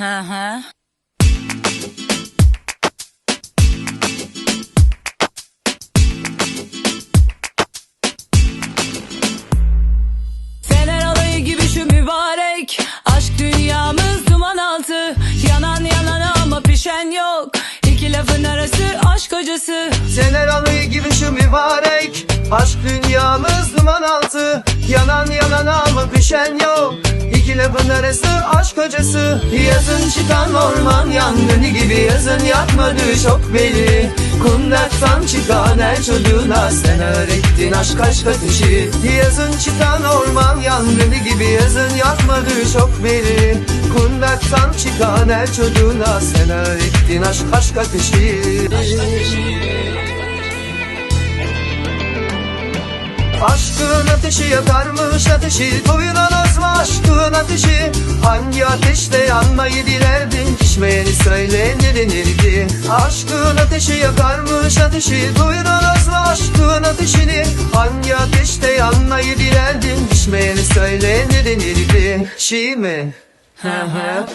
Hı hı. Fener alayı gibi şu mübarek. Aşk dünyamız duman altı. Yanan yanan ama pişen yok. İki lafın arası aşk acısı. Sener alayı gibi şu mübarek. Aşk dünyamız duman altı Yanan yanan ama pişen yok. İki lafın arası aşk acısı Yazın çıkan orman yangını gibi Yazın yakmadı çok belli Kundaktan çıkan her çocuğuna Sen öğrettin aşk aşk ateşi. Yazın çıkan orman yangını gibi Yazın yakmadı çok belli Kundaktan çıkan her çocuğuna Sen öğrettin aşk aşk ateşi. Aşkın ateşi yakarmış ateşi mı aşkın ateşi. Hangi ateşte yanmayı dilerdin? Pişmeyeni söyle ne denirdi Aşkın ateşi yakarmış ateşi mı aşkın ateşini. Hangi ateşte yanmayı dilerdin? Pişmeyeni söyle ne denirdi Şi mi? Hı hı.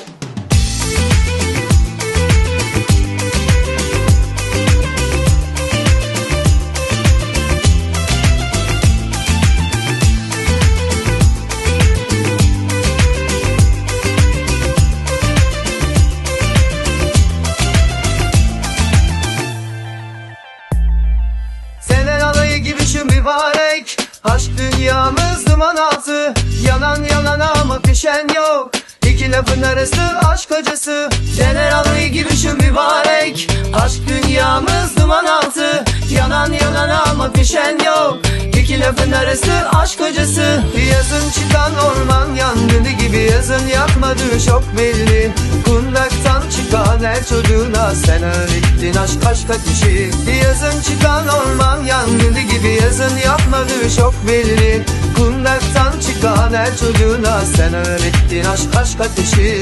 Mübarek. Aşk dünyamız duman altı. Yanan yanan ama pişen yok. İki lafın arası aşk acısı Sener alayı gibi şu mübarek. Aşk dünyamız duman altı. Yanan yanan ama pişen yok. İki lafın arası aşk acısı Yazın çıkan orman yangını gibi Yazın yakmadığı çok belli her çocuğuna Sen öğrettin aşk aşk ateşi Yazın çıkan orman yangını gibi Yazın yakmadığı çok belli. Kundaktan çıkan her çocuğuna Sen öğrettin aşk aşk ateşi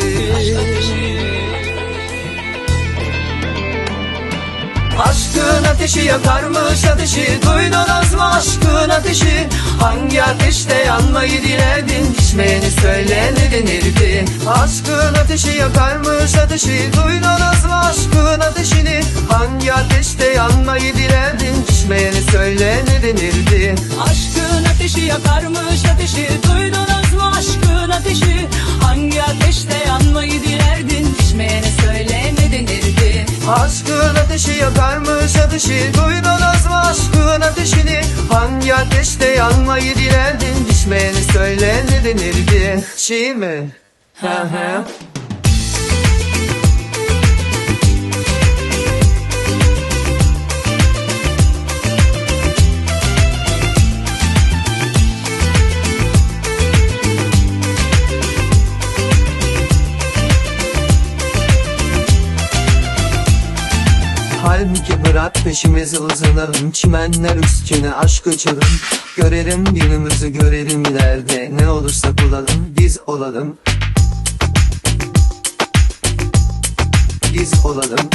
Aşkın ateşi yakarmış ateşi. Duydunuz mu aşkın ateşi? Hangi ateşte yanmayı dilerdin Pişmeyeni söyle ne denirdi Aşkın ateşi yakarmış ateşi Duydunuz mu aşkın ateşini? Hangi ateşte yanmayı dilerdin Pişmeyeni söyle ne denirdi Aşkın ateşi yakarmış ateşi Duydunuz mu aşkın ateşi? Hangi ateşte yanmayı dilerdin Pişmeyene söyle ne denirdi Aşkın ateşi yakarmış ateşi Duydunuz mu aşkın ateşini? Hangi ateşte yanmayı dilerdin Pişmeyeni söyle ne denirdi? Şi mi? Hı hı. Halbuki bırak peşimizi uzanalım. Çimenler üstüne aşk uçalım Görelim günümüzü görelim ileride. Ne olursa bulalım biz olalım. Biz olalım.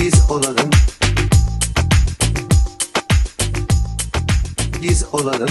Biz olalım. Biz olalım